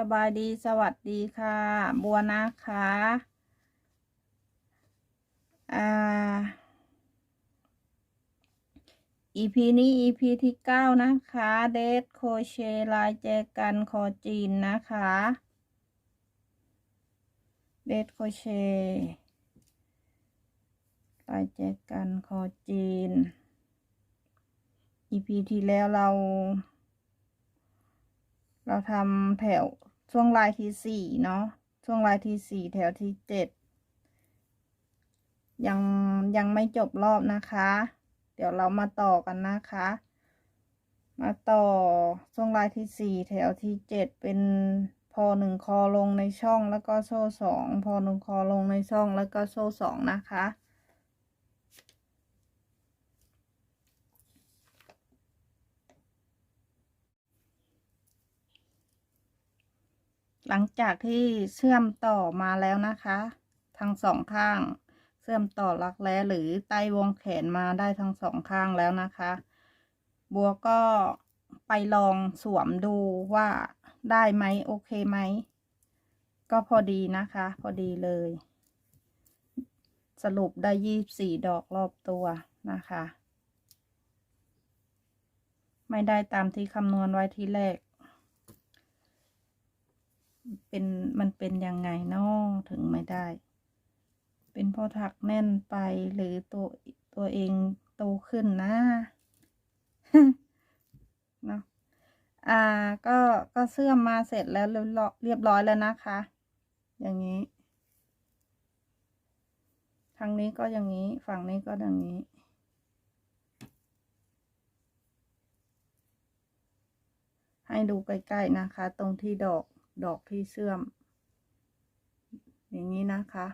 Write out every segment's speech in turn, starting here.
สบายดีสวัสดีค่ะ บัวนะคะอ่า EP นี้ EP ที่เก้านะคะเดทโคเชลายแจกันคอจีนนะคะเดทโคเชลายแจกันคอจีน EP ที่แล้วเรา เราทำแถว ช่วงลายที่สี่เนาะช่วงลายที่สี่แถวที่เจ็ดยังยังไม่จบรอบนะคะ เดี๋ยวเรามาต่อกันนะคะ มาต่อช่วงลายที่สี่แถวที่เจ็ดเป็นพอหนึ่งคอลงในช่องแล้วก็โซ่สองพอหนึ่งคอลงในช่องแล้วก็โซ่สองนะคะ หลังจากที่เชื่อมต่อมาแล้วนะคะ ทั้งสองข้าง เชื่อมต่อรักแร้หรือใต้วงแขนมาได้ทั้งสองข้างแล้วนะคะ บัวก็ไปลองสวมดูว่าได้ไหมโอเคไหม ก็พอดีนะคะ พอดีเลย สรุปได้ยี่สี่ดอกรอบตัวนะคะ ไม่ได้ตามที่คำนวณไว้ที่แรก เป็นมันเป็นยังไงนาะถึงไม่ได้ เป็นเพราะถักแน่นไปหรือตัวตัวเองโตขึ้นนะเนาะอ่าก็ก็เสื่อมมาเสร็จแล้วเรียบร้อยเรียบร้อยแล้วนะคะ อย่างนี้ทางนี้ก็อย่างนี้ฝั่งนี้ก็อย่างนี้ ให้ดูใกล้ๆนะคะ ตรงที่ดอก ดอกที่เสื่อม อย่างนี้นะคะ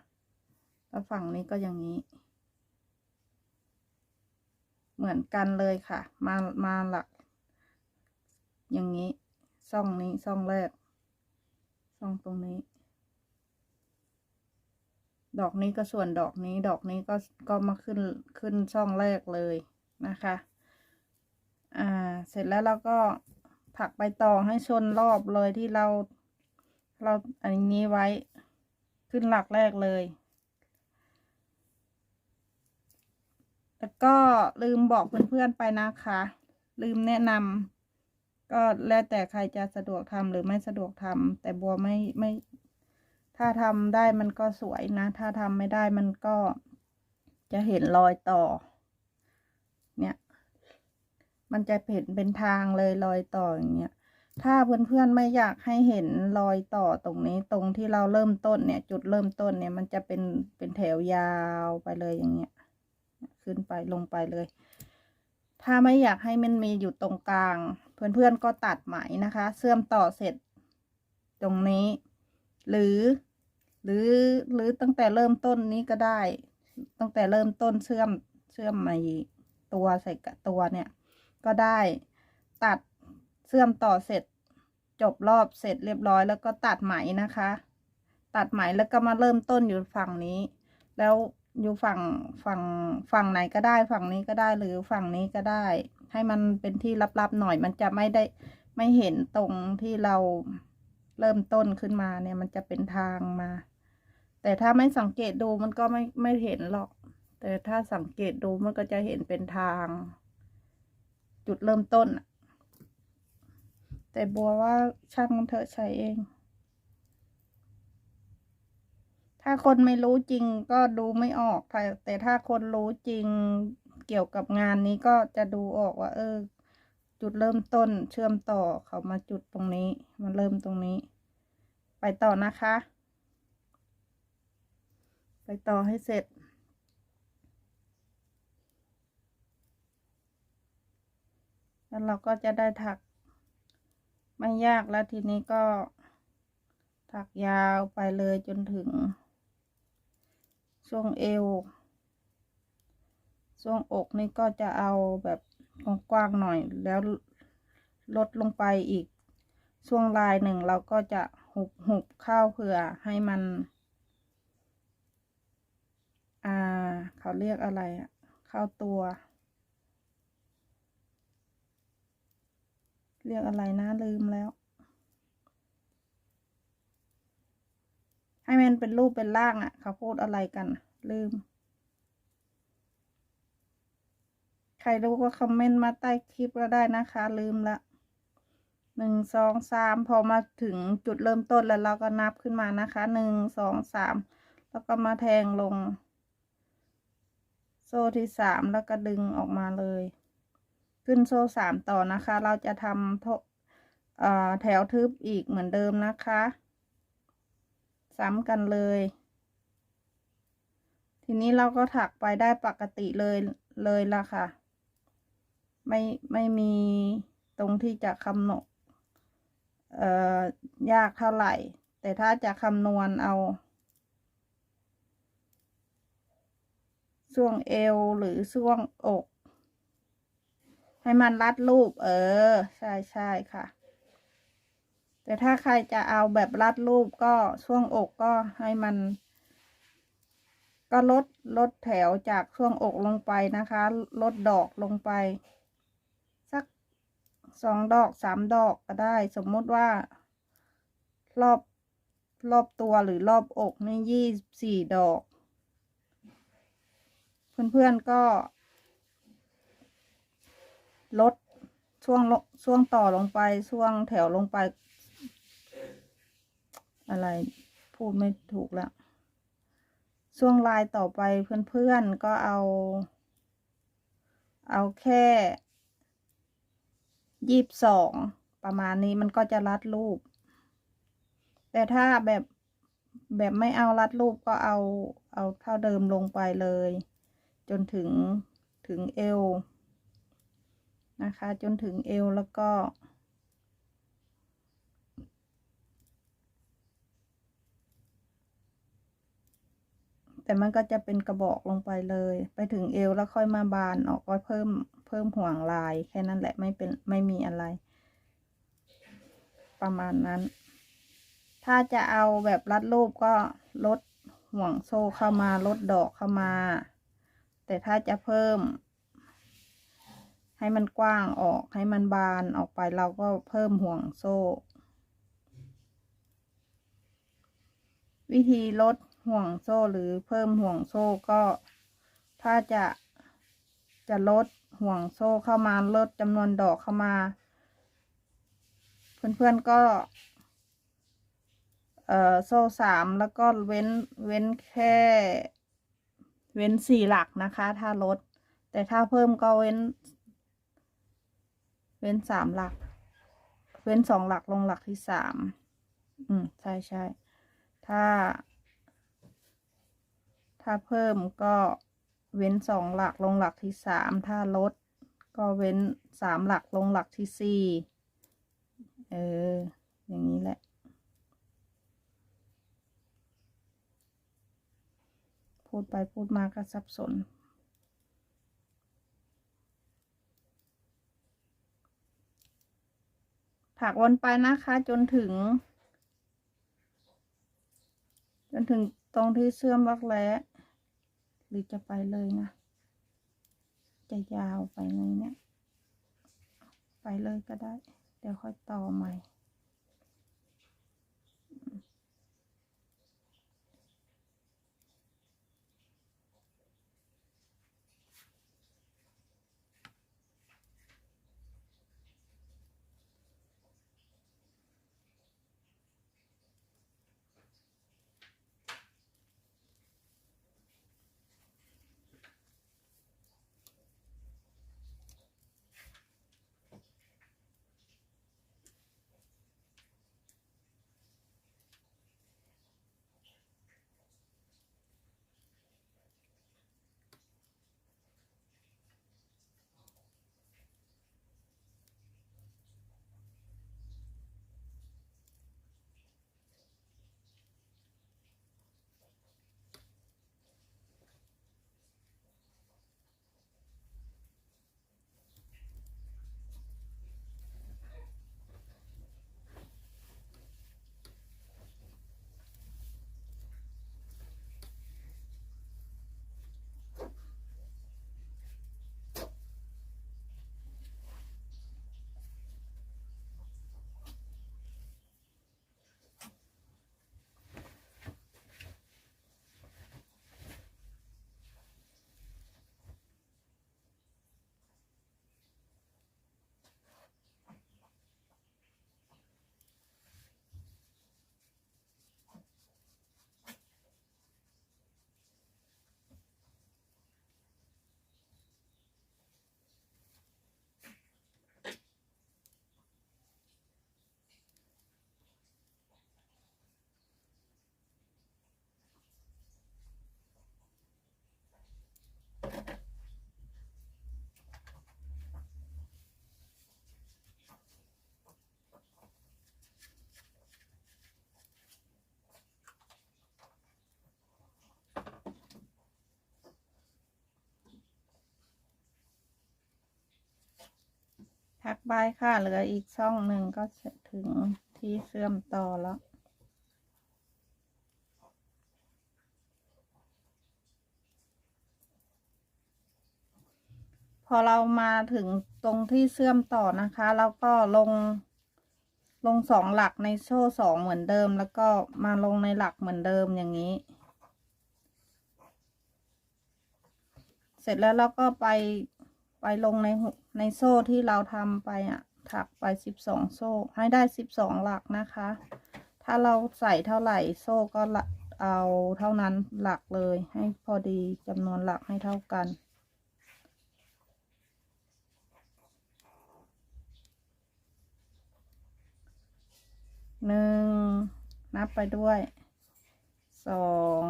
แล้วฝั่งนี้ก็อย่างนี้ เหมือนกันเลยค่ะ มามาหลัก อย่างนี้ซ่องนี้ซ่องแรกซ่องตรงนี้ ดอกนี้ก็ส่วนดอกนี้ ดอกนี้ก็ก็มาขึ้นขึ้นช่องแรกเลยนะคะอ่าเสร็จแล้วเราก็ถักไปต่อให้ชนรอบเลยที่เรา เราอันนี้ไว้ขึ้นหลักแรกเลย แล้วก็ลืมบอกเพื่อนๆไปนะคะ ลืมแนะนำก็แล้วแต่ใครจะสะดวกทำหรือไม่สะดวกทำแต่บัวไม่ไม่ ถ้าทำได้มันก็สวยนะ ถ้าทำไม่ได้มันก็จะเห็นรอยต่อ เนี่ย มันจะเห็นเป็นทางเลยรอยต่ออย่างเงี้ย ถ้าเพื่อนๆไม่อยากให้เห็นรอยต่อตรงนี้ตรงที่เราเริ่มต้นเนี่ย จุดเริ่มต้นเนี่ยมันจะเป็นเป็นแถวยาวไปเลยอย่างเงี้ย ขึ้นไปลงไปเลย ถ้าไม่อยากให้มันมีอยู่ตรงกลาง เพื่อนๆก็ตัดไหมนะคะ เชื่อมต่อเสร็จ ตรงนี้ หรือ หรือหรือตั้งแต่เริ่มต้นนี้ก็ได้ ตั้งแต่เริ่มต้นเชื่อมเชื่อมไอตัวใส่กับตัวเนี่ย ก็ได้ตัด เชื่อมต่อเสร็จ จบรอบเสร็จเรียบร้อย แล้วก็ตัดไหมนะคะ ตัดไหมแล้วก็มาเริ่มต้นอยู่ฝั่งนี้ แล้วอยู่ฝั่งฝั่งฝั่งไหนก็ได้ฝั่งนี้ก็ได้หรือฝั่งนี้ก็ได้ ให้มันเป็นที่ลับๆหน่อยมันจะไม่ได้ไม่เห็นตรงที่เราเริ่มต้นขึ้นมาเนี่ยมันจะเป็นทางมา แต่ถ้าไม่สังเกตดูมันก็ไม่ไม่เห็นหรอก แต่ถ้าสังเกตดูมันก็จะเห็นเป็นทาง จุดเริ่มต้นน่ะ แต่บัวว่าช่างมันเถอะใช้เอง ถ้าคนไม่รู้จริงก็ดูไม่ออกแต่ถ้าคนรู้จริงเกี่ยวกับงานนี้ก็จะดูออกว่า เออ จุดเริ่มต้นเชื่อมต่อเขามาจุดตรงนี้มาเริ่มตรงนี้ ไปต่อนะคะ ไปต่อให้เสร็จแล้วเราก็จะได้ถัก ไม่ยากแล้วทีนี้ก็ ถักยาวไปเลยจนถึง ช่วงเอว ช่วงอกนี่ก็จะเอาแบบกว้างๆหน่อยแล้วลดลงไปอีก ช่วงลายหนึ่งเราก็จะหุบหุบเข้าเผื่อให้มัน อ่า เขาเรียกอะไรอะเข้าตัว เรียกอะไรนะลืมแล้ว ให้มันเป็นรูปเป็นร่างอะ่ะ เขาพูดอะไรกัน ลืม ใครรู้ก็คอมเมนต์มาใต้คลิปก็ได้นะคะ ลืมละหนึ่งสองสามพอมาถึงจุดเริ่มต้นแล้วเราก็นับขึ้นมานะคะหนึ่งสองสามแล้วก็มาแทงลง โซ่ที่สามแล้วก็ดึงออกมาเลย ขึ้นโซ่สามต่อนะคะ เราจะทำแถวทึบอีกเหมือนเดิมนะคะ ซ้ำกันเลย ทีนี้เราก็ถักไปได้ปกติเลยเลยละค่ะ ไม่ไม่มีตรงที่จะคำนวณยากเท่าไหร่ แต่ถ้าจะคำนวณเอาช่วงเอวหรือช่วงอก ให้มันรัดรูป เออ ใช่ใช่ค่ะ แต่ถ้าใครจะเอาแบบรัดรูปก็ช่วงอกก็ให้มัน ก็ลดลดแถวจากช่วงอกลงไปนะคะ ลดดอกลงไป สักสองดอกสามดอกก็ได้ สมมติว่า รอบรอบตัวหรือรอบอกนี่ยี่สี่ดอก เพื่อนๆก็ ลดช่วงลช่วงต่อลงไปช่วงแถวลงไป อะไรพูดไม่ถูกแล้ว ช่วงลายต่อไปเพื่อนๆก็เอา เอาแค่ยีบสองประมาณนี้มันก็จะรัดรูป แต่ถ้าแบบแบบไม่เอารัดรูปก็เอาเอาเท่าเดิมลงไปเลย จนถึงถึงเอว นะคะ จนถึงเอวแล้วก็แต่มันก็จะเป็นกระบอกลงไปเลย ไปถึงเอวแล้วค่อยมาบานออกก็เพิ่มเพิ่มห่วงลายแค่นั้นแหละไม่เป็นไม่มีอะไร ประมาณนั้น ถ้าจะเอาแบบรัดรูปก็ลดห่วงโซ่เข้ามาลดดอกเข้ามา แต่ถ้าจะเพิ่ม ให้มันกว้างออกให้มันบานออกไปเราก็เพิ่มห่วงโซ่ วิธีลดห่วงโซ่หรือเพิ่มห่วงโซ่ก็ ถ้าจะจะลดห่วงโซ่เข้ามาลดจำนวนดอกเข้ามา เพื่อนๆก็ เอ่อโซ่สามแล้วก็เว้นเว้นแค่ เว้นสี่หลักนะคะ ถ้าลด แต่ถ้าเพิ่มก็เว้น เว้นสามหลัก เว้นสองหลักลงหลักที่สาม อืม ใช่ใช่ ถ้า ถ้าเพิ่มก็เว้นสองหลักลงหลักที่สาม ถ้าลด ก็เว้นสามหลักลงหลักที่สี่ เออ อย่างนี้แหละ พูดไปพูดมาก็สับสน ถักวนไปนะคะ จนถึง จนถึงตรงที่เชื่อมรักแร้หรือจะไปเลยนะ จะยาวไปไหมเนี่ย ไปเลยก็ได้ เดี๋ยวค่อยต่อใหม่ ถักใบค่ะ เหลืออีกช่องหนึ่งก็จะถึงที่เชื่อมต่อแล้วพอเรามาถึงตรงที่เชื่อมต่อนะคะแล้วก็ลง ลงสองหลักในโซ่สองเหมือนเดิม แล้วก็มาลงในหลักเหมือนเดิมอย่างนี้ เสร็จแล้วเราก็ไปไปลงใน ในโซ่ที่เราทำไปอะ ถักไปสิบสองโซ่ ให้ได้สิบสองหลักนะคะ ถ้าเราใส่เท่าไหร่โซ่ก็เอาเท่านั้นหลักเลย ให้พอดีจำนวนหลักให้เท่ากันหนึ่งนับไปด้วยสอง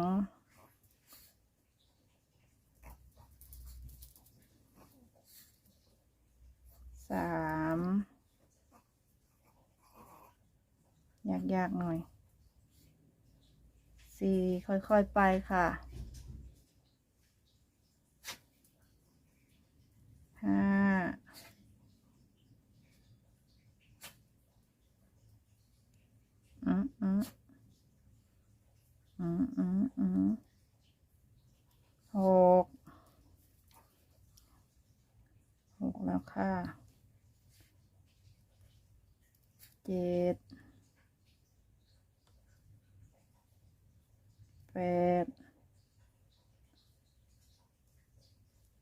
สามยากๆหน่อยสี่ค่อย ๆ ไปค่ะห้าอืมอืมอืมอืมอืมหกหกแล้วค่ะ เจ็ดแปด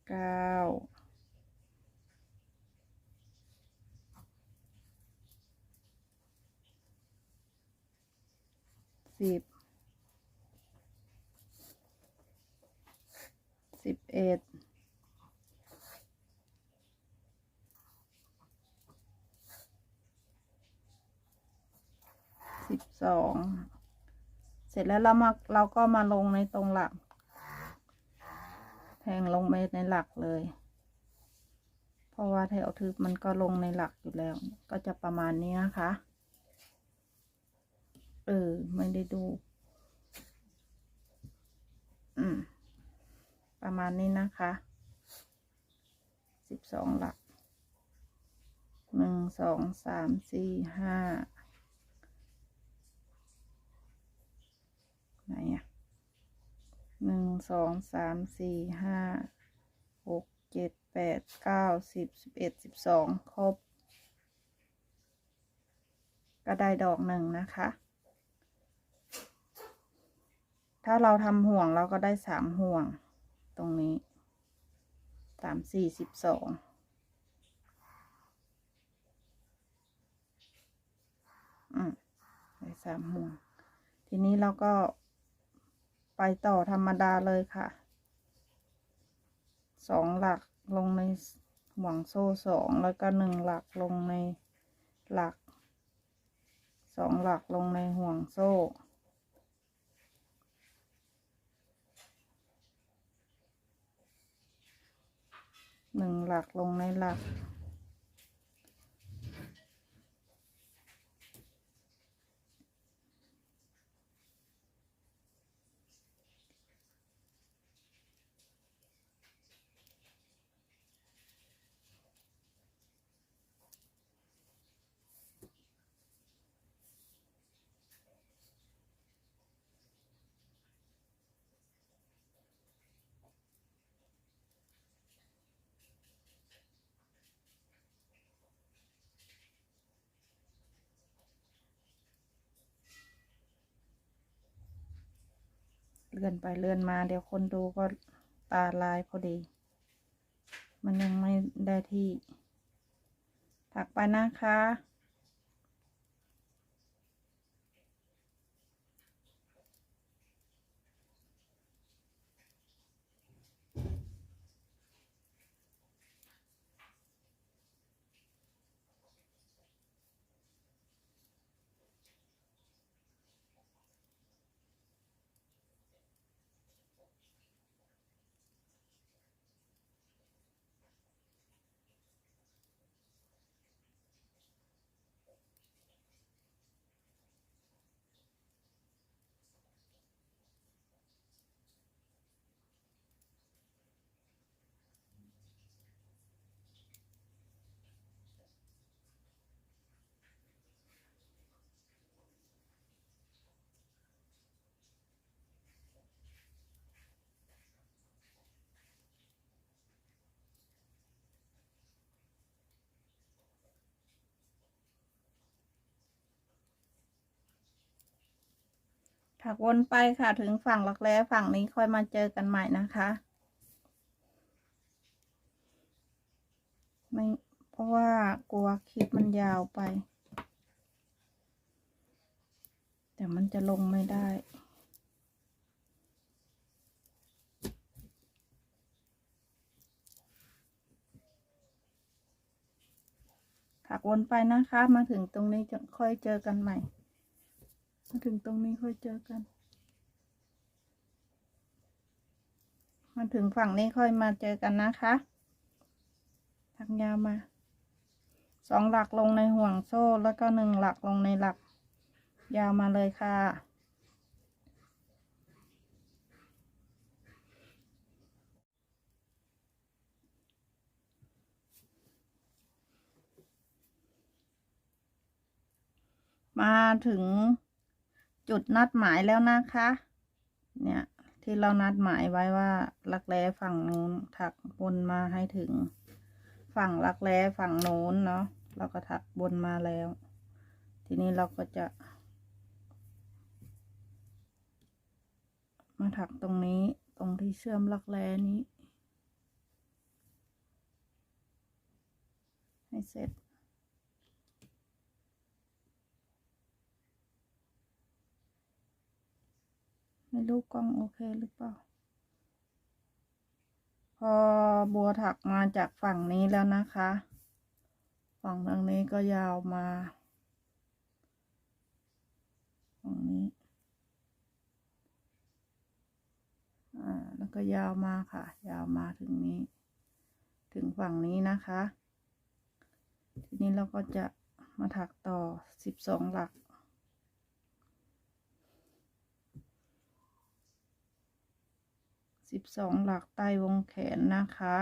เก้าสิบสิบเอ็ด สิบสองเสร็จแล้วเรามาเราก็มาลงในตรงหลัก แทงลงไปในหลักเลย เพราะว่าแถวทึบมันก็ลงในหลักอยู่แล้ว ก็จะประมาณนี้นะคะ เออ ไม่ได้ดู อืม ประมาณนี้นะคะสิบสองหลักหนึ่งสองสามสี่ห้า ไหนอะหนึ่งสองสามสี่ห้าหกเจ็ดแปดเก้าสิบสิบเอ็ดสิบสองครบ ก็ได้ดอกหนึ่งนะคะ ถ้าเราทำห่วงเราก็ได้สามห่วง ตรงนี้สามสี่สิบสองอืมได้สามห่วง ทีนี้เราก็ ไปต่อธรรมดาเลยค่ะสองหลักลงในห่วงโซ่สองแล้วก็หนึ่งหลักลงในหลักสองหลักลงในห่วงโซ่ หนึ่งหลักลงในหลัก ลื่อนไปเลื่อนมา เดี๋ยวคนดูก็ตาลายพอดี มันยังไม่ได้ที่ ถักไปนะคะ ถักวนไปค่ะถึงฝั่งหลักแร้ฝั่งนี้ค่อยมาเจอกันใหม่นะคะ ไม่เพราะว่ากลัวคลิปมันยาวไป แต่มันจะลงไม่ได้ถักวนไปนะคะ มาถึงตรงนี้จะค่อยเจอกันใหม่ มาถึงตรงนี้ค่อยเจอกัน มาถึงฝั่งนี้ค่อยมาเจอกันนะคะถักยาวมาสองหลักลงในห่วงโซ่แล้วก็หนึ่งหลักลงในหลัก ยาวมาเลยค่ะ มาถึง จุดนัดหมายแล้วนะคะ เนี่ยที่เรานัดหมายไว้ว่าลักแร้ฝั่งนู้นถักบนมาให้ถึง ฝั่งลักแร้ฝั่งโน้นเนาะเราก็ถักบนมาแล้ว ทีนี้เราก็จะ มาถักตรงนี้ตรงที่เชื่อมลักแร้นี้ ให้เสร็จ ไม่รู้กล้องโอเคหรือเปล่า พอบัวถักมาจากฝั่งนี้แล้วนะคะ ฝั่งทางนี้ก็ยาวมาฝั่งนี้อ่าแล้วก็ยาวมาค่ะ ยาวมาถึงนี้ ถึงฝั่งนี้นะคะ ทีนี้เราก็จะมาถักต่อสิบสองหลัก สิบสองหลักใต้วงแขนนะคะ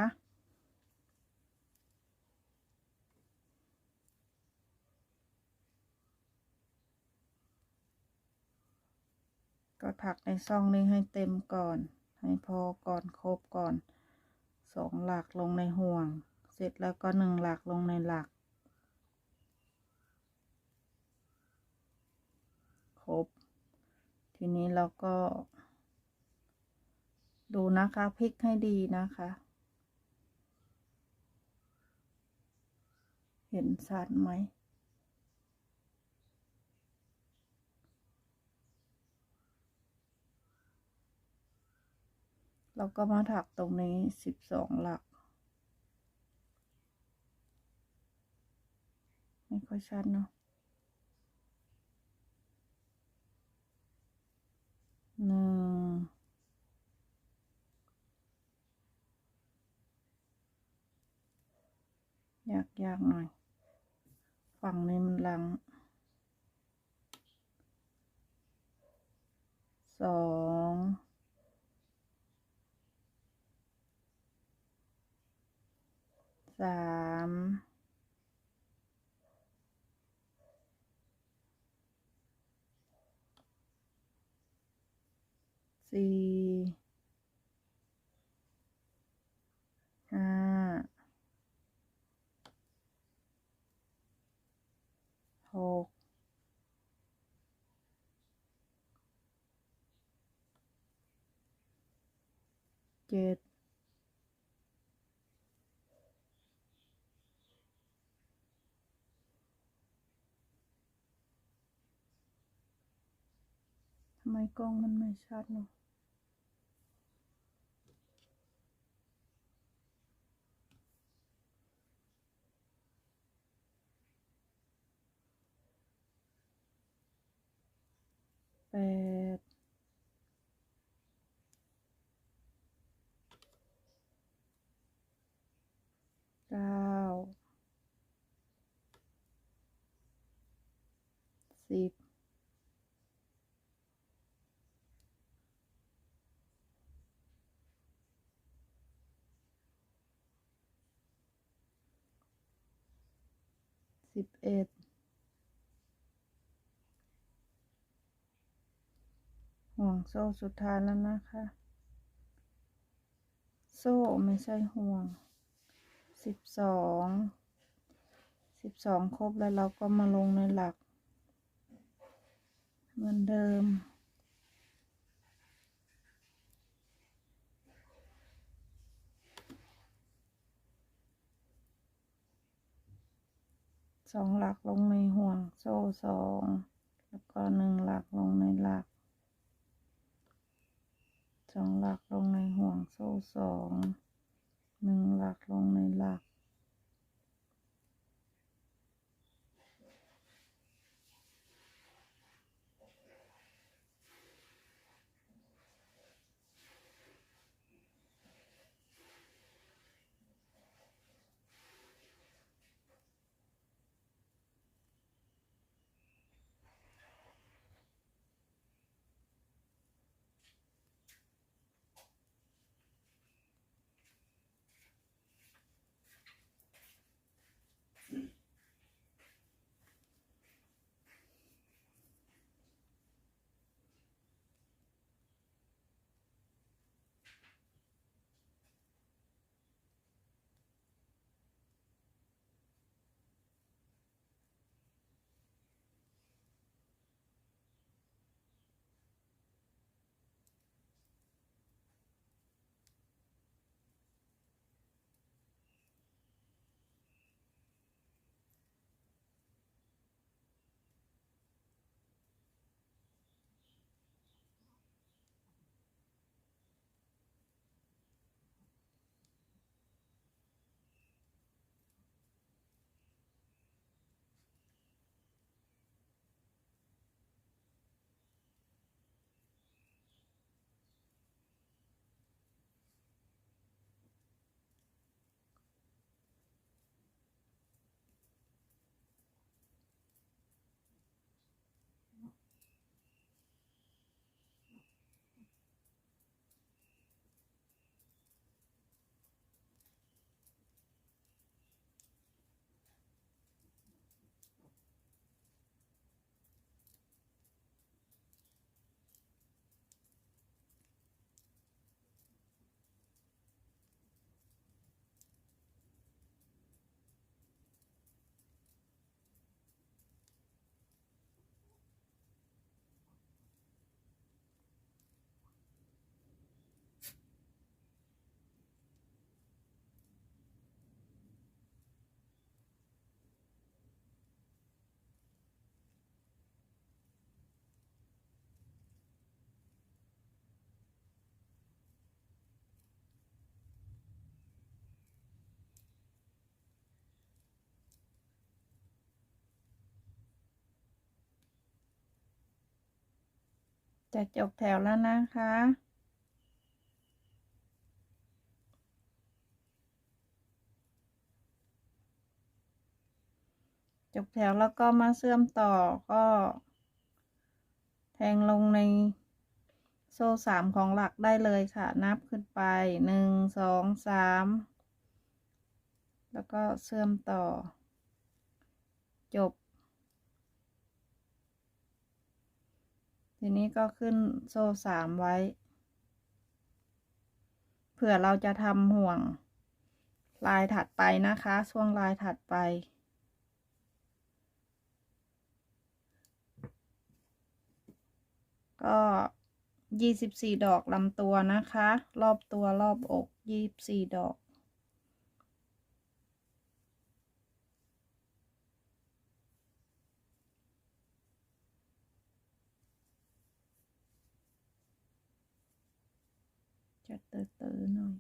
ก็ถักในซ่องนี้ให้เต็มก่อน ให้พอก่อนครบก่อนสองหลักลงในห่วง เสร็จแล้วก็หนึ่งหลักลงในหลัก ครบ ทีนี้เราก็ ดูนะคะพลิกให้ดีนะคะ เห็นชัดไหม เราก็มาถักตรงนี้สิบสองหลัก ไม่ค่อยชัดเนาะหนึ่ง ยากยากหน่อย ฝั่งนี้มันลังสองสามสี่ ห้า หก เจ็ดทำไมกล้องมันไม่ชัดเนาะ สิบสิบเอ็ดห่วงโซ่สุดท้ายแล้วนะคะ โซ่ไม่ใช่ห่วงสิบสองสิบสองครบแล้วเราก็มาลงในหลัก เหมือนเดิม สองหลักลงในห่วงโซ่สองแล้วก็หนึ่งหลักลงในหลัก สองหลักลงในห่วงโซ่สอง หนึ่งหลักลงในหลัก จะจบแถวแล้วนะคะ จบแถวแล้วก็มาเชื่อมต่อก็ แทงลงในโซ่สามของหลักได้เลยค่ะ นับขึ้นไปหนึ่งสองสามแล้วก็เชื่อมต่อ จบ ทีนี้ก็ขึ้นโซ่สามไว้ เผื่อเราจะทำห่วง ลายถัดไปนะคะ ช่วงลายถัดไป ก็ยี่สิบสี่ดอกลำตัวนะคะ รอบตัวรอบอกยี่สิบสี่ดอก จะเต อเตอหน่อย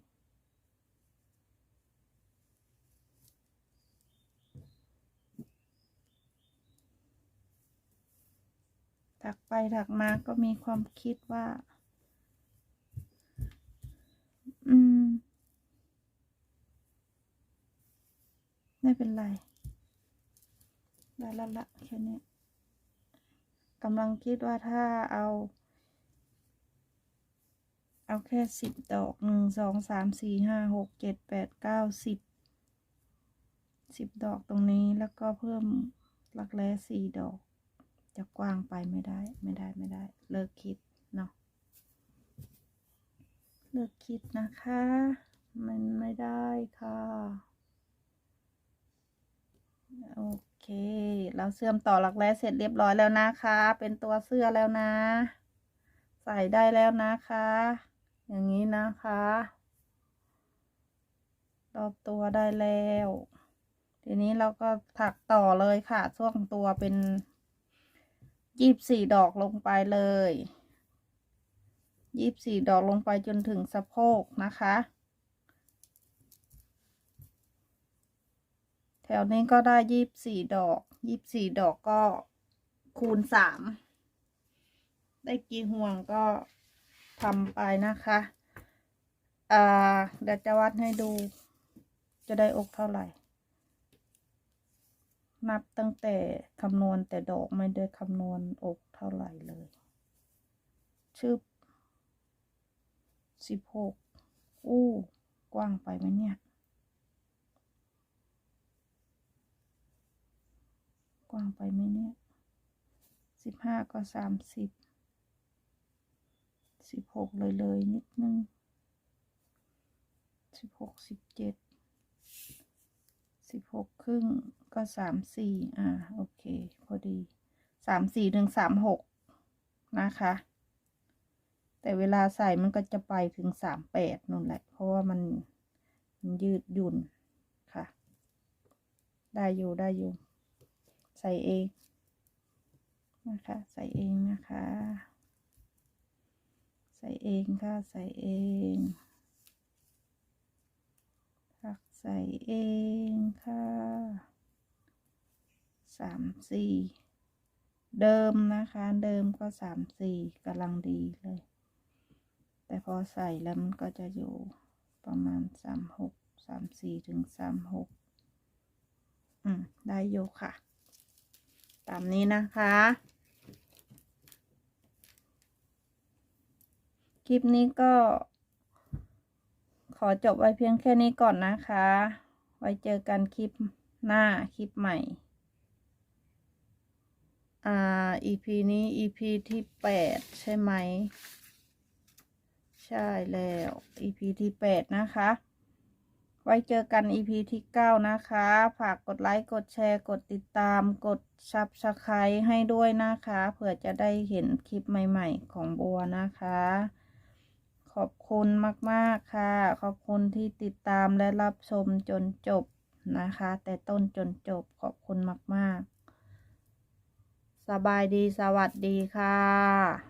ถักไปถักมาก็มีความคิดว่า อืม ไม่เป็นไร ได้และละแค่นี้กำลังคิดว่าถ้าเอา เอาแค่สิบดอกหนึ่งสองสามสี่ห้าหกเจ็ดแปดเก้าสิบสิบดอกตรงนี้แล้วก็เพิ่มหลักแร้สี่ดอก จะกว้างไปไม่ได้ไม่ได้ไม่ได้ เลิกคิดเนาะเลิกคิดนะคะ มันไม่ได้ค่ะ โอเค เราเชื่อมต่อหลักแร้เสร็จเรียบร้อยแล้วนะคะ เป็นตัวเสื้อแล้วนะ ใส่ได้แล้วนะคะ อย่างนี้นะคะ รอบตัวได้แล้ว ทีนี้เราก็ถักต่อเลยค่ะ ช่วงตัวเป็นยี่บสี่ดอกลงไปเลยยี่บสี่ดอกลงไปจนถึงสะโพกนะคะ แถวนี้ก็ได้ยี่บสี่ดอกยี่บสี่ดอกก็คูณสามได้กี่ห่วงก็ ทำไปนะคะ อ่าเดี๋ยวจะวัดให้ดู จะได้อกเท่าไหร่ นับตั้งแต่คำนวณแต่ดอกไม่ได้คำนวณอกเท่าไหร่เลย ชื่อสิบหกอู้กว้างไปไหมเนี่ย กว้างไปไหมเนี่ยสิบห้าก็สามสิบ สิบหกเลยเลยนิดนึงสิบหกสิบเจ็ดสิบหกครึ่งก็สามสี่อ่าโอเค พอดีสามสี่ถึงสามหกนะคะ แต่เวลาใส่มันก็จะไปถึงสามแปดนู่นแหละ เพราะว่ามันมันยืดหยุ่นค่ะ ได้อยู่ได้อยู่ ใส่เองนะคะ ใส่เองนะคะ ใส่เองค่ะ ใส่เองถักใส่เองค่ะสามสี่เดิมนะคะ เดิมก็สามสี่กำลังดีเลย แต่พอใส่แล้วมันก็จะอยู่ประมาณสามหกสามสี่ถึงสามหกอืม ได้อยู่ค่ะ ตามนี้นะคะ คลิปนี้ก็ ขอจบไว้เพียงแค่นี้ก่อนนะคะ ไว้เจอกันคลิปหน้าคลิปใหม่ อ่า EP นี้ EP ที่แปดใช่ไหม ใช่แล้ว EP ที่แปดนะคะ ไว้เจอกัน EP ที่เก้านะคะ ฝากกดไลค์ กดแชร์ กดติดตาม กด Subscribe ให้ด้วยนะคะ เผื่อจะได้เห็นคลิปใหม่ ๆ ของบัวนะคะ ขอบคุณมาก ๆ ค่ะ ขอบคุณที่ติดตามและรับชมจนจบนะคะ แต่ต้นจนจบขอบคุณมาก ๆ สบายดีสวัสดีค่ะ